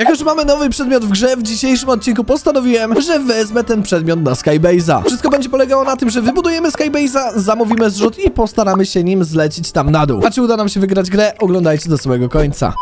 Jak już mamy nowy przedmiot w grze, w dzisiejszym odcinku postanowiłem, że wezmę ten przedmiot na Skybase'a. Wszystko będzie polegało na tym, że wybudujemy Skybase'a, zamówimy zrzut i postaramy się nim zlecić tam na dół. A czy uda nam się wygrać grę? Oglądajcie do samego końca.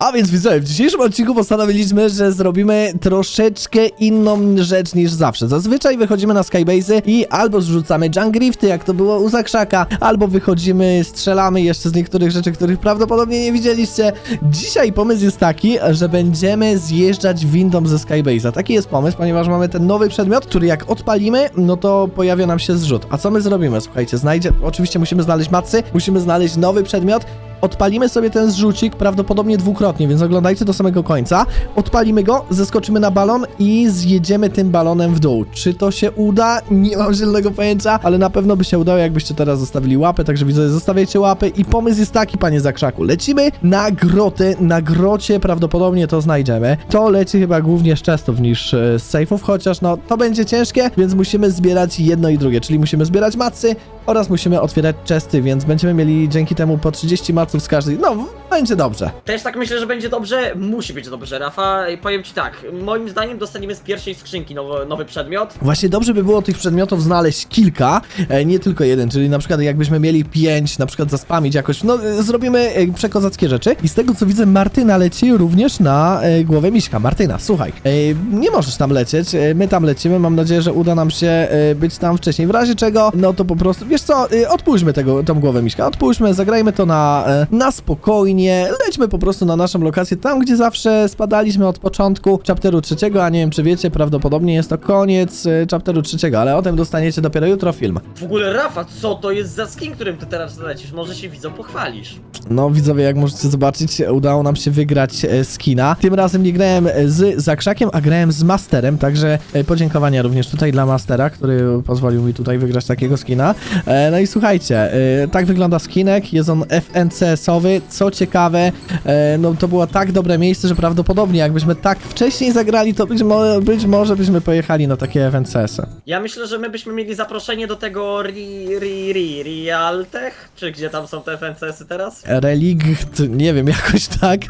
A więc widzowie, w dzisiejszym odcinku postanowiliśmy, że zrobimy troszeczkę inną rzecz niż zawsze. Zazwyczaj wychodzimy na Skybase'y i albo zrzucamy junk rifty, jak to było u Zakrzaka, albo wychodzimy, strzelamy jeszcze z niektórych rzeczy, których prawdopodobnie nie widzieliście. Dzisiaj pomysł jest taki, że będziemy zjeżdżać windą ze Skybase'a. Taki jest pomysł, ponieważ mamy ten nowy przedmiot, który jak odpalimy, no to pojawia nam się zrzut. A co my zrobimy? Słuchajcie, znajdzie... Oczywiście musimy znaleźć macy, musimy znaleźć nowy przedmiot, Odpalimy sobie ten zrzucik prawdopodobnie dwukrotnie, więc oglądajcie do samego końca. Odpalimy go, zeskoczymy na balon i zjedziemy tym balonem w dół. Czy to się uda? Nie mam zielonego pojęcia, ale na pewno by się udało, jakbyście teraz zostawili łapę, także widzowie, zostawiajcie łapy i pomysł jest taki, panie Zakrzaku. Lecimy na grotę, na grocie prawdopodobnie to znajdziemy. To leci chyba głównie z chestów niż e, z safe'ów, chociaż no, to będzie ciężkie, więc musimy zbierać jedno i drugie, czyli musimy zbierać macy oraz musimy otwierać chesty, więc będziemy mieli dzięki temu po 30 maców z każdej. No, będzie dobrze. Też tak myślę, że będzie dobrze. Musi być dobrze, Rafa. I powiem ci tak, moim zdaniem dostaniemy z pierwszej skrzynki nowy, nowy przedmiot. Właśnie dobrze by było tych przedmiotów znaleźć kilka, e, nie tylko jeden, czyli na przykład jakbyśmy mieli pięć, na przykład zaspamić jakoś, no e, zrobimy e, przekozackie rzeczy. I z tego co widzę, Martyna leci również na e, głowę Miśka. Martyna, słuchaj, e, nie możesz tam lecieć, e, my tam lecimy, mam nadzieję, że uda nam się e, być tam wcześniej. W razie czego, no to po prostu, wiesz co, e, odpuśćmy tego, tą głowę Miśka, odpuśćmy, zagrajmy to na, e, na spokojnie, lećmy po prostu na naszą lokację, tam gdzie zawsze spadaliśmy od początku chapteru trzeciego, a nie wiem czy wiecie, prawdopodobnie jest to koniec e, chapteru trzeciego, ale o tym dostaniecie dopiero jutro film. W ogóle, Rafa, co to jest za skin, którym ty teraz lecisz? Może się widzą, pochwalisz. No widzowie, jak możecie zobaczyć, udało nam się wygrać e, skina. Tym razem nie grałem e, z Zakrzakiem, a grałem z Masterem, także e, podziękowania również tutaj dla Mastera, który pozwolił mi tutaj wygrać takiego skina. E, No i słuchajcie, e, tak wygląda skinek, jest on FNCS-owy, co ciekawe, e, no to było tak dobre miejsce, że prawdopodobnie jakbyśmy tak wcześniej zagrali, to być może, być może byśmy pojechali na takie FNCS-y. Ja myślę, że my byśmy mieli zaproszenie do tego Ri, Ri, Ri, Rialtech? Czy gdzie tam są te FNCS-y teraz? Relikt, nie wiem, jakoś tak.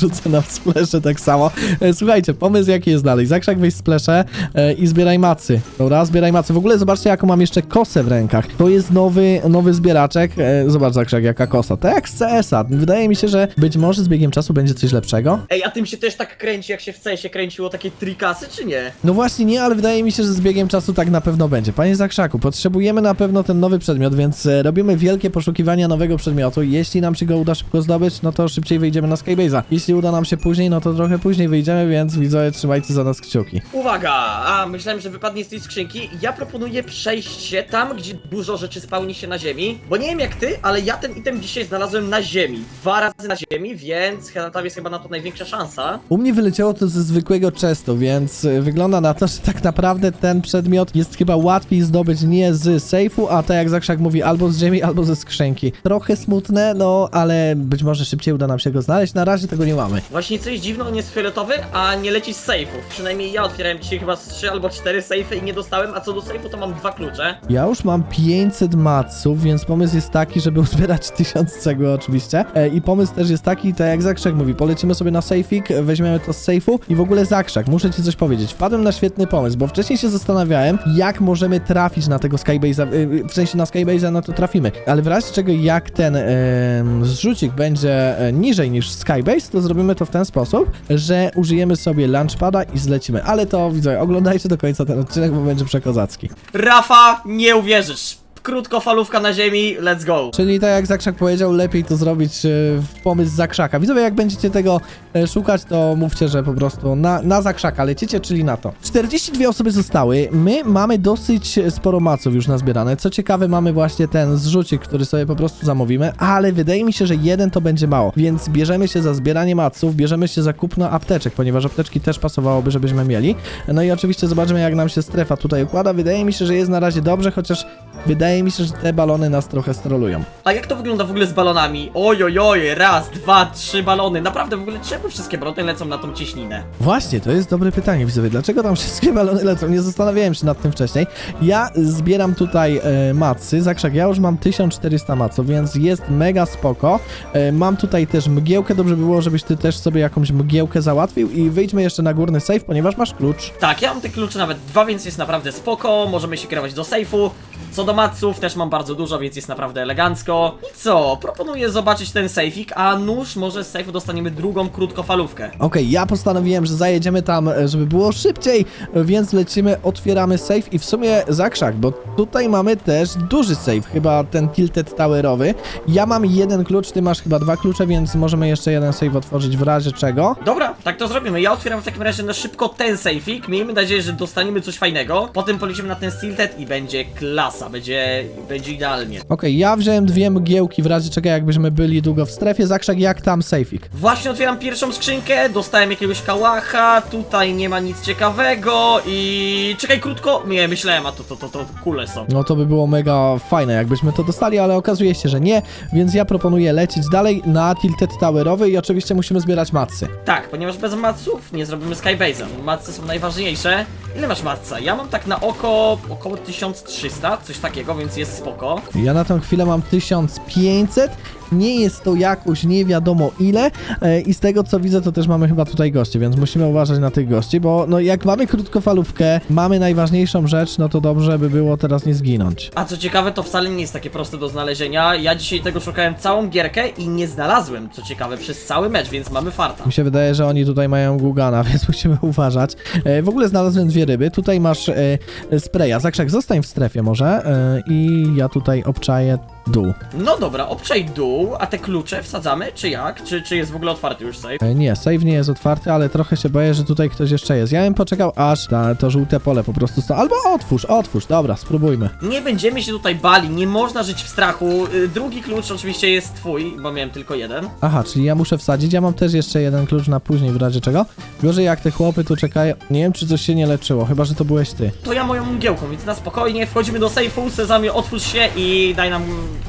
Rzucę na splesze tak samo. E, Słuchajcie, pomysł jaki jest dalej. Zakrzak weź splesze e, i zbieraj macy. Dobra, zbieraj macy. W ogóle zobaczcie, jaką mam jeszcze kosę w rękach. To jest nowy, nowy zbieraczek. Zobacz, Zakrzak, jaka kosa. Tak jak z CS-a. Wydaje mi się, że być może z biegiem czasu będzie coś lepszego. Ej, a tym się też tak kręci, jak się w CS-ie kręciło takie trikasy, czy nie? No właśnie nie, ale wydaje mi się, że z biegiem czasu tak na pewno będzie. Panie Zakrzaku, potrzebujemy na pewno ten nowy przedmiot, więc e, robimy wielkie poszukiwania nowego przedmiotu. Jeśli nam się go uda szybko zdobyć, no to szybciej wyjdziemy na Skybase'a. Jeśli uda nam się później, no to trochę później wyjdziemy, więc widzowie, trzymajcie za nas kciuki. Uwaga! A, myślałem, że wypadnie z tej skrzynki. Ja proponuję przejść się tam, gdzie dużo rzeczy spełni się na ziemi. Bo nie wiem jak ty, ale ja ten item dzisiaj znalazłem na ziemi. Dwa razy na ziemi, więc tam jest chyba na to największa szansa. U mnie wyleciało to ze zwykłego chestu, więc y, wygląda na to, że tak naprawdę ten przedmiot jest chyba łatwiej zdobyć nie z sejfu, a tak jak Zakrzak mówi, albo z ziemi, albo ze skrzynki. Trochę smutne, no ale być może szybciej uda nam się go znaleźć. Na razie tego nie mamy. Właśnie coś dziwne, on jest fioletowy, a nie leci z sejfów. Przynajmniej ja otwierałem dzisiaj chyba z 3 albo 4 sejfy i nie dostałem, a co do sejfu to mam dwa klucze. Ja już mam 500 maców, więc pomysł jest taki, żeby uzbierać 1000 cegły oczywiście. E, I pomysł też jest taki, tak jak Zakrzak mówi, polecimy sobie na sejfik, weźmiemy to z sejfu i w ogóle Zakrzak, muszę ci coś powiedzieć. Wpadłem na świetny pomysł, bo wcześniej się zastanawiałem, jak możemy trafić na tego Skybase'a, y, w sensie na Skybase'a, no to trafimy. Ale w razie czego, jak ten em, zrzucik będzie e, niżej niż Skybase, to zrobimy to w ten sposób, że użyjemy sobie launchpada i zlecimy. Ale to, widzę, oglądajcie do końca ten odcinek, bo będzie przekozacki. Rafa, nie uwierzysz! Krótkofalówka na ziemi, let's go! Czyli tak jak Zakrzak powiedział, lepiej to zrobić e, w pomysł Zakrzaka. Widzowie, jak będziecie tego e, szukać, to mówcie, że po prostu na, na Zakrzaka lecicie, czyli na to. 42 osoby zostały. My mamy dosyć sporo maców już nazbierane. Co ciekawe, mamy właśnie ten zrzucik, który sobie po prostu zamówimy, ale wydaje mi się, że jeden to będzie mało. Więc bierzemy się za zbieranie maców, bierzemy się za kupno apteczek, ponieważ apteczki też pasowałoby, żebyśmy mieli. No i oczywiście zobaczymy, jak nam się strefa tutaj układa. Wydaje mi się, że jest na razie dobrze, chociaż wydaje wydaje mi się, że te balony nas trochę strolują. A jak to wygląda w ogóle z balonami? Oj, oj, oj, raz, dwa, trzy balony. Naprawdę, w ogóle czemu wszystkie balony lecą na tą cieśninę? Właśnie, to jest dobre pytanie, widzowie. Dlaczego tam wszystkie balony lecą? Nie zastanawiałem się nad tym wcześniej. Ja zbieram tutaj e, macy. Zakrzak, ja już mam 1400 maców, więc jest mega spoko. E, mam tutaj też mgiełkę. Dobrze by było, żebyś ty też sobie jakąś mgiełkę załatwił i wyjdźmy jeszcze na górny safe, ponieważ masz klucz. Tak, ja mam tych kluczy nawet dwa, więc jest naprawdę spoko. Możemy się kierować do sejfu. Co do maców, też mam bardzo dużo, więc jest naprawdę elegancko. I co? Proponuję zobaczyć ten sejfik, a nóż może z sejfu dostaniemy drugą krótkofalówkę. Okej, ja postanowiłem, że zajedziemy tam, e, żeby było szybciej, e, więc lecimy, otwieramy safe i w sumie zakrzak, bo tutaj mamy też duży safe, chyba ten tilted towerowy. Ja mam jeden klucz, ty masz chyba dwa klucze, więc możemy jeszcze jeden safe otworzyć w razie czego. Dobra, tak to zrobimy. Ja otwieram w takim razie na szybko ten sejfik. Miejmy nadzieję, że dostaniemy coś fajnego. Potem polecimy na ten Stilted i będzie klasa, będzie, będzie idealnie. Okej, ja wziąłem dwie mgiełki w razie czego, jakbyśmy byli długo w strefie. Zakrzak, jak tam safeik? Właśnie otwieram pierwszą skrzynkę, dostałem jakiegoś kałacha, tutaj nie ma nic ciekawego i... Czekaj, krótko... Nie, myślałem, a to, to, to, to kule są. No to by było mega fajne, jakbyśmy to dostali, ale okazuje się, że nie, więc ja proponuję lecieć dalej na tilted towerowy i oczywiście musimy zbierać matsy. Tak, ponieważ bez maców nie zrobimy Skybase'a. Macy są najważniejsze. Ile masz matca? Ja mam tak na oko około 1300, coś takiego, więc jest spoko. Ja na tę chwilę mam 1500. Nie jest to jakoś nie wiadomo ile e, i z tego co widzę to też mamy chyba tutaj gości, więc musimy uważać na tych gości, bo no jak mamy krótkofalówkę, mamy najważniejszą rzecz, no to dobrze by było teraz nie zginąć. A co ciekawe, to wcale nie jest takie proste do znalezienia. Ja dzisiaj tego szukałem całą gierkę i nie znalazłem, co ciekawe, przez cały mecz, więc mamy farta. Mi się wydaje, że oni tutaj mają Gugana, więc musimy uważać. E, w ogóle znalazłem dwie ryby. Tutaj masz e, spraya. Zakrzak, zostań w strefie może e, i ja tutaj obczaję dół. No dobra, obczaj dół, a te klucze wsadzamy, czy jak? Czy, czy jest w ogóle otwarty już safe? E, Nie, save nie jest otwarty, ale trochę się boję, że tutaj ktoś jeszcze jest. Ja bym poczekał, aż ta, to żółte pole po prostu sta... Albo otwórz, otwórz, dobra, spróbujmy. Nie będziemy się tutaj bali, nie można żyć w strachu. Y, Drugi klucz oczywiście jest twój, bo miałem tylko jeden. Aha, czyli ja muszę wsadzić. Ja mam też jeszcze jeden klucz na później, w razie czego. Gorzej jak te chłopy tu czekają. Nie wiem, czy coś się nie leczyło, chyba, że to byłeś ty. To ja moją mgiełką, więc na spokojnie wchodzimy do sejfu, sezamie, otwórz się i daj nam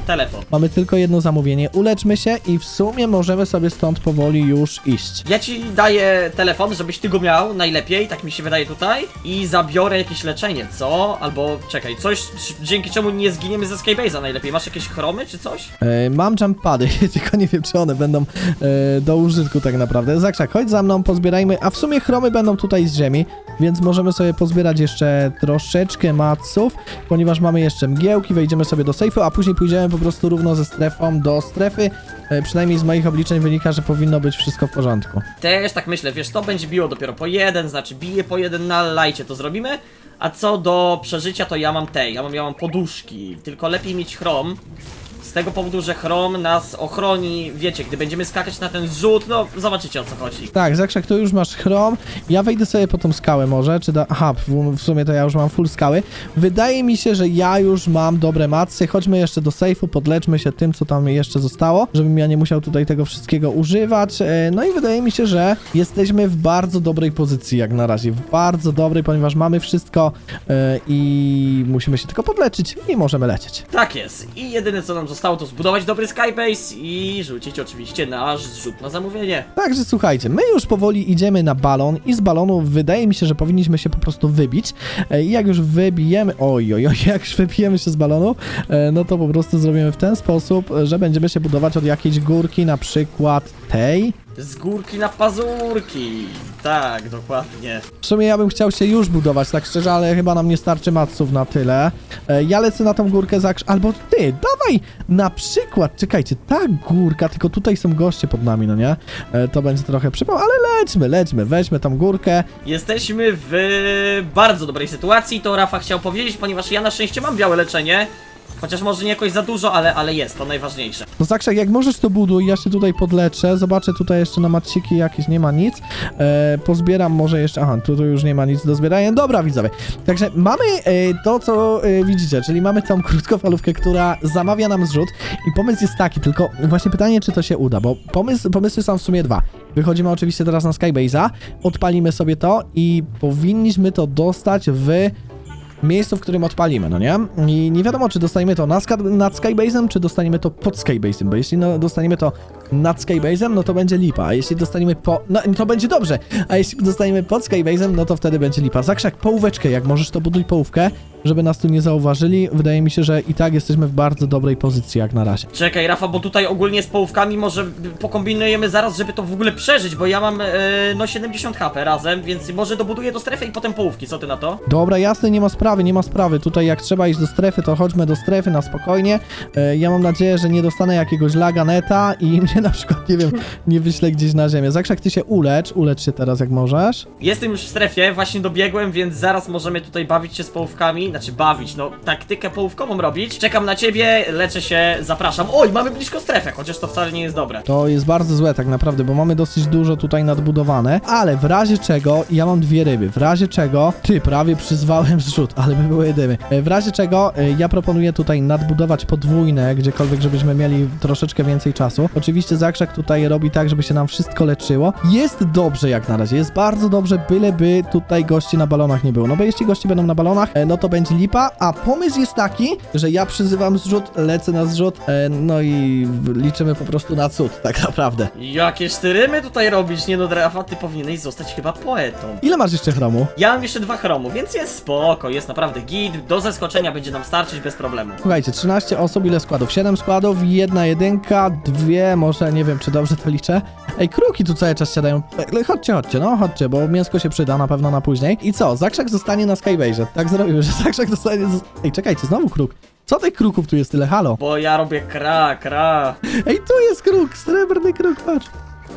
telefon. Mamy tylko jedno zamówienie. Uleczmy się i w sumie możemy sobie stąd powoli już iść. Ja ci daję telefon, żebyś ty go miał najlepiej, tak mi się wydaje tutaj. I zabiorę jakieś leczenie, co? Albo czekaj, coś dzięki czemu nie zginiemy ze Skybase'a najlepiej. Masz jakieś chromy czy coś? E, mam jump pady, tylko nie wiem, czy one będą e, do użytku tak naprawdę. Zakrzak, chodź za mną, pozbierajmy, a w sumie chromy będą tutaj z ziemi, więc możemy sobie pozbierać jeszcze troszeczkę maców, ponieważ mamy jeszcze mgiełki, wejdziemy sobie do sejfu, a później pójdziemy po prostu równo ze strefą do strefy. E, przynajmniej z moich obliczeń wynika, że powinno być wszystko w porządku. Też tak myślę, wiesz, to będzie biło dopiero po jeden, znaczy bije po jeden na lajcie, to zrobimy. A co do przeżycia, to ja mam tej, ja mam, ja mam poduszki, tylko lepiej mieć chrom. Z tego powodu, że chrom nas ochroni, wiecie, gdy będziemy skakać na ten zrzut, no zobaczycie o co chodzi. Tak, Zakrzak, to już masz chrom. Ja wejdę sobie po tą skałę może, czy da... Aha, w, w sumie to ja już mam full skały. Wydaje mi się, że ja już mam dobre macy. Chodźmy jeszcze do sejfu, podleczmy się tym, co tam jeszcze zostało, żebym ja nie musiał tutaj tego wszystkiego używać. E, No i wydaje mi się, że jesteśmy w bardzo dobrej pozycji jak na razie. W bardzo dobrej, ponieważ mamy wszystko e, i musimy się tylko podleczyć i możemy lecieć. Tak jest. I jedyne co nam zostało to zbudować dobry skybase i rzucić oczywiście nasz zrzut na zamówienie. Także słuchajcie, my już powoli idziemy na balon i z balonu wydaje mi się, że powinniśmy się po prostu wybić. E, I jak już wybijemy, oj, oj, oj, jak już wybijemy się z balonu, e, no to po prostu zrobimy w ten sposób, e, że będziemy się budować od jakiejś górki, na przykład tej. Z górki na pazurki. Tak, dokładnie. W sumie ja bym chciał się już budować, tak szczerze, ale chyba nam nie starczy maców na tyle. E, Ja lecę na tą górkę za... Albo ty, dawaj na przykład, czekajcie, ta górka, tylko tutaj są goście pod nami, no nie? E, To będzie trochę przypał, ale lećmy, lećmy, weźmy tą górkę. Jesteśmy w bardzo dobrej sytuacji, to Rafa chciał powiedzieć, ponieważ ja na szczęście mam białe leczenie. Chociaż może nie jakoś za dużo, ale, ale jest, to najważniejsze. No Zakrzak, jak możesz to buduj, ja się tutaj podleczę, zobaczę tutaj jeszcze na maciki jakieś, nie ma nic, e, pozbieram może jeszcze, aha, tu, tu już nie ma nic do zbierania, dobra widzowie, także mamy e, to, co e, widzicie, czyli mamy tą krótkofalówkę, która zamawia nam zrzut. I pomysł jest taki, tylko właśnie pytanie, czy to się uda, bo pomysł, pomysły są w sumie dwa. Wychodzimy oczywiście teraz na Skybase'a, odpalimy sobie to i powinniśmy to dostać w miejscu, w którym odpalimy, no nie? I nie wiadomo, czy dostaniemy to nad, nad Skybase'em, czy dostaniemy to pod Skybase'em, bo jeśli no, dostaniemy to nad Skybase'em, no to będzie lipa, a jeśli dostaniemy po... no to będzie dobrze, a jeśli dostaniemy pod Skybase'em, no to wtedy będzie lipa. Zakrzak połóweczkę, jak możesz, to buduj połówkę, żeby nas tu nie zauważyli. Wydaje mi się, że i tak jesteśmy w bardzo dobrej pozycji jak na razie. Czekaj, Rafa, bo tutaj ogólnie z połówkami może pokombinujemy zaraz, żeby to w ogóle przeżyć, bo ja mam e, no 70 HP razem, więc może dobuduję do strefy i potem połówki, co ty na to? Dobra, jasne, nie ma sprawy, nie ma sprawy. Tutaj jak trzeba iść do strefy, to chodźmy do strefy na spokojnie. E, ja mam nadzieję, że nie dostanę jakiegoś laga neta i mnie na przykład, nie wiem, nie wyślę gdzieś na ziemię. Zakrzak, ty się ulecz, ulecz się teraz jak możesz. Jestem już w strefie, właśnie dobiegłem, więc zaraz możemy tutaj bawić się z połówkami, znaczy bawić, no taktykę połówkową robić. Czekam na ciebie, leczę się, zapraszam. Oj, mamy blisko strefę, chociaż to wcale nie jest dobre. To jest bardzo złe tak naprawdę, bo mamy dosyć dużo tutaj nadbudowane, ale w razie czego, ja mam dwie ryby, w razie czego, ty, prawie przyzwałem zrzut, ale by były dymy. E, W razie czego, e, ja proponuję tutaj nadbudować podwójne, gdziekolwiek, żebyśmy mieli troszeczkę więcej czasu. Oczywiście Zakrzak tutaj robi tak, żeby się nam wszystko leczyło. Jest dobrze jak na razie, jest bardzo dobrze, byleby tutaj gości na balonach nie było. No bo jeśli gości będą na balonach, e, no to będzie lipa, a pomysł jest taki, że ja przyzywam zrzut, lecę na zrzut, no i liczymy po prostu na cud, tak naprawdę. Jakie sztyrymy tutaj robisz? Nie no, Rafa, ty powinieneś zostać chyba poetą. Ile masz jeszcze chromu? Ja mam jeszcze dwa chromu, więc jest spoko, jest naprawdę git, do zeskoczenia będzie nam starczyć bez problemu. Słuchajcie, 13 osób, ile składów? 7 składów, jedna jedynka, dwie, może nie wiem, czy dobrze to liczę. Ej, kruki tu cały czas siadają. Ej, chodźcie, chodźcie, no chodźcie, bo mięsko się przyda na pewno na później. I co? Zakrzak zostanie na Skybase'ie. Tak zrobił, że Zakrzak zostanie... Ej, czekajcie, znowu kruk. Co tych kruków tu jest tyle? Halo? Bo ja robię kra, kra. Ej, tu jest kruk, srebrny kruk, patrz.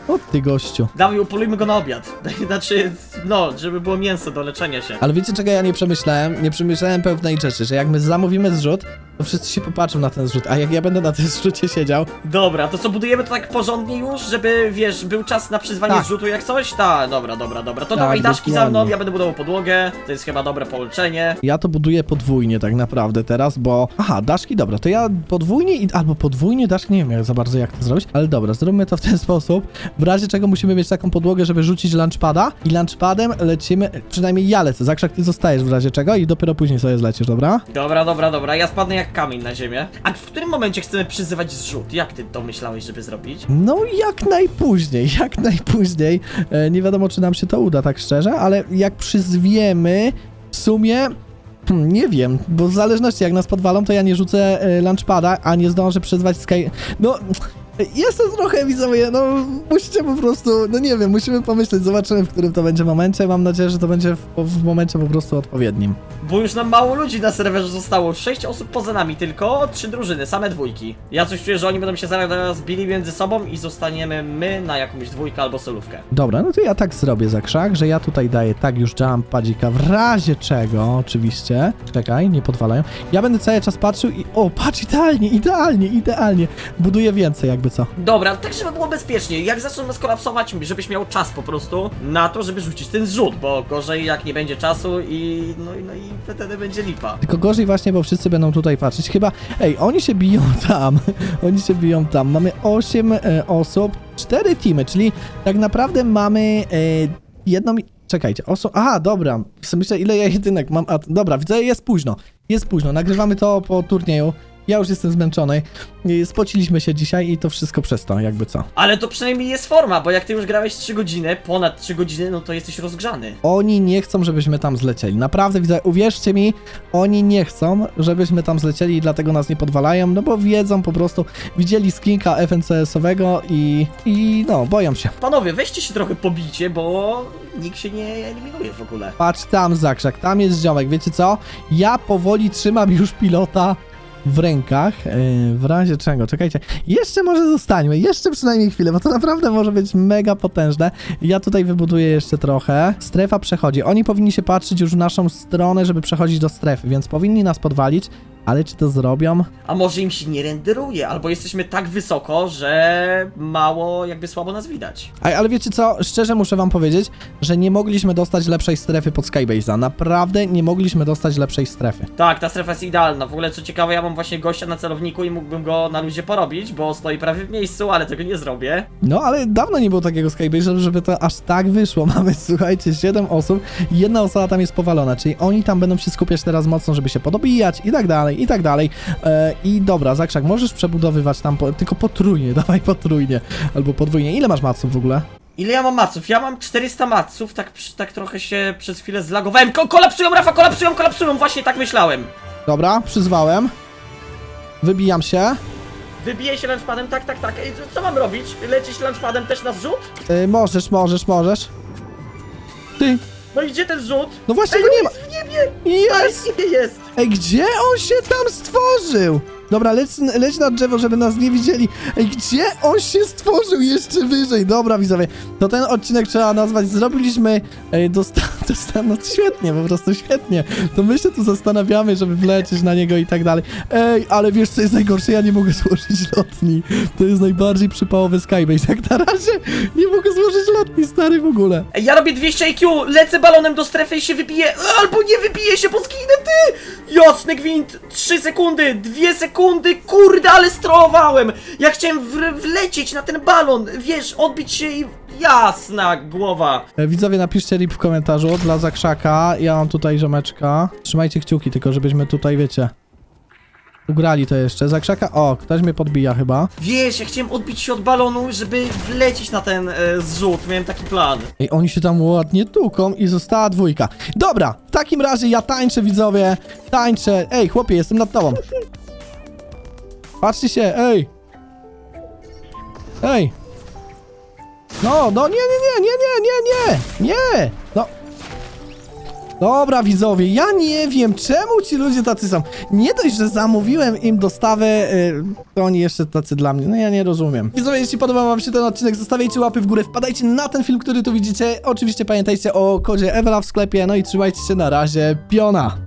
O ty gościu. Dawaj, upolujmy go na obiad. Znaczy, no, żeby było mięso do leczenia się. Ale wiecie czego ja nie przemyślałem? Nie przemyślałem pewnej rzeczy, że jak my zamówimy zrzut, to wszyscy się popatrzą na ten zrzut, a jak ja będę na tym zrzucie siedział, Dobra, to co budujemy to tak porządnie już, żeby wiesz, był czas na przyzwanie Tak. zrzutu jak coś? Tak, dobra, dobra, dobra. To Tak, dawaj daszki za mną, dokładnie. ja będę budował podłogę. To jest chyba dobre połączenie. Ja to buduję podwójnie tak naprawdę teraz, bo... Aha, daszki, dobra, to ja podwójnie i... albo podwójnie daszki, nie wiem jak za bardzo jak to zrobić, ale dobra, zróbmy to w ten sposób, w razie czego musimy mieć taką podłogę, żeby rzucić launchpada i launchpadem lecimy, przynajmniej ja lecę, Zakrzak, ty zostajesz w razie czego i dopiero później sobie zlecisz, dobra? Dobra, dobra, dobra, ja spadnę jak kamień na ziemię. A w którym momencie chcemy przyzywać zrzut? Jak ty to myślałeś, żeby zrobić? No jak najpóźniej, jak najpóźniej. E, nie wiadomo, czy nam się to uda, tak szczerze, ale jak przyzwiemy, w sumie... Hmm, nie wiem, bo w zależności jak nas podwalą, to ja nie rzucę e, launchpada, a nie zdążę przyzwać Sky... No... Jestem trochę widzowie, no musicie po prostu, no nie wiem, musimy pomyśleć, zobaczymy w którym to będzie momencie, mam nadzieję, że to będzie w, w momencie po prostu odpowiednim. Bo już nam mało ludzi na serwerze zostało. Sześć osób poza nami tylko, trzy drużyny, same dwójki. Ja coś czuję, że oni będą się zaraz bili między sobą i zostaniemy my na jakąś dwójkę albo solówkę. Dobra, no to ja tak zrobię za krzak, że ja tutaj daję tak już jump padzika, w razie czego oczywiście. Czekaj, nie podwalają. Ja będę cały czas patrzył i o, patrz, idealnie, idealnie, idealnie. Buduję więcej jakby co. Dobra, tak żeby było bezpiecznie. Jak zaczną nas kolapsować, żebyś miał czas po prostu na to, żeby rzucić ten zrzut, bo gorzej jak nie będzie czasu i no, i- no i wtedy będzie lipa. Tylko gorzej właśnie, bo wszyscy będą tutaj patrzeć. Chyba, ej, oni się biją tam, oni się biją tam. Mamy 8 e, osób, 4 teamy, czyli tak naprawdę mamy e, jedną... Czekajcie, oso... Aha, dobra, myślę, ile ja jedynek mam... A, dobra, widzę, jest późno, jest późno, nagrywamy to po turnieju. Ja już jestem zmęczony. Spociliśmy się dzisiaj i to wszystko przez to, jakby co. Ale to przynajmniej jest forma, bo jak ty już grałeś 3 godziny, ponad 3 godziny, no to jesteś rozgrzany. Oni nie chcą, żebyśmy tam zlecieli. Naprawdę widzę, uwierzcie mi, oni nie chcą, żebyśmy tam zlecieli i dlatego nas nie podwalają, no bo wiedzą po prostu, widzieli skinka FNCS-owego i, i no, boją się. Panowie, weźcie się trochę pobicie, bo nikt się nie eliminuje w ogóle. Patrz tam, Zakrzak, tam jest ziomek, wiecie co? Ja powoli trzymam już pilota w rękach, yy, w razie czego, czekajcie, jeszcze może zostańmy, jeszcze przynajmniej chwilę, bo to naprawdę może być mega potężne. Ja tutaj wybuduję jeszcze trochę. Strefa przechodzi, oni powinni się patrzeć już w naszą stronę, żeby przechodzić do strefy, więc powinni nas podwalić. Ale czy to zrobią? A może im się nie renderuje, albo jesteśmy tak wysoko, że mało, jakby słabo nas widać. Ej, ale wiecie co? Szczerze muszę wam powiedzieć, że nie mogliśmy dostać lepszej strefy pod Skybase'a. Naprawdę nie mogliśmy dostać lepszej strefy. Tak, ta strefa jest idealna. W ogóle co ciekawe, ja mam właśnie gościa na celowniku i mógłbym go na luzie porobić, bo stoi prawie w miejscu, ale tego nie zrobię. No, ale dawno nie było takiego Skybase'a, żeby to aż tak wyszło. Mamy, słuchajcie, 7 osób jedna osoba tam jest powalona, czyli oni tam będą się skupiać teraz mocno, żeby się podobijać i tak dalej, i tak dalej. E, I dobra, Zakrzak, możesz przebudowywać tam, po, tylko potrójnie, dawaj potrójnie, albo podwójnie. Ile masz maców w ogóle? Ile ja mam maców? Ja mam 400 maców, tak, tak trochę się przez chwilę zlagowałem. Ko kolapsują, Rafa, kolapsują, kolapsują, właśnie tak myślałem. Dobra, przyzwałem. Wybijam się. Wybiję się lunchpadem, tak, tak, tak. Ej, co mam robić? Lecieć lunchpadem też na zrzut? E, możesz, możesz, możesz. Ty, No i gdzie ten zrzut? no właśnie Ej, go nie ma. Jest! Jest! Ej, gdzie on się tam stworzył? Dobra, leć, leć na drzewo, żeby nas nie widzieli. Ej, gdzie on się stworzył jeszcze wyżej? Dobra, widzowie, to ten odcinek trzeba nazwać Zrobiliśmy... Ej, dosta, no świetnie, po prostu świetnie. To my się tu zastanawiamy, żeby wlecieć na niego i tak dalej. Ej, ale wiesz co jest najgorsze? Ja nie mogę złożyć lotni. To jest najbardziej przypałowy Skybase. Jak na razie nie mogę złożyć lotni, stary, w ogóle. Ej, ja robię 200 IQ, lecę balonem do strefy i się wybiję, albo nie wybiję się, bo zginę ty! Jasny gwint, 3 sekundy, 2 sekundy, kurde, ale strollowałem! Ja chciałem w- wlecieć na ten balon, wiesz, odbić się i... Jasna głowa! E, Widzowie, napiszcie rip w komentarzu dla Zakrzaka. Ja mam tutaj ziomeczka. Trzymajcie kciuki, tylko żebyśmy tutaj, wiecie, ugrali to jeszcze. Zakrzaka, o, ktoś mnie podbija chyba. Wiesz, ja chciałem odbić się od balonu, żeby wlecieć na ten e, zrzut, miałem taki plan. Ej, oni się tam ładnie tuką i została dwójka. Dobra, w takim razie ja tańczę, widzowie. Tańczę. Ej, chłopie, jestem nad tobą. Patrzcie się, ej. Ej. No, no nie, nie, nie, nie, nie, nie, nie, nie. No. Dobra, widzowie, ja nie wiem, czemu ci ludzie tacy są. Nie dość, że zamówiłem im dostawę, y, to oni jeszcze tacy dla mnie. No ja nie rozumiem. Widzowie, jeśli podobał wam się ten odcinek, zostawiajcie łapy w górę, wpadajcie na ten film, który tu widzicie. Oczywiście pamiętajcie o kodzie Ewela w sklepie, no i trzymajcie się na razie, piona.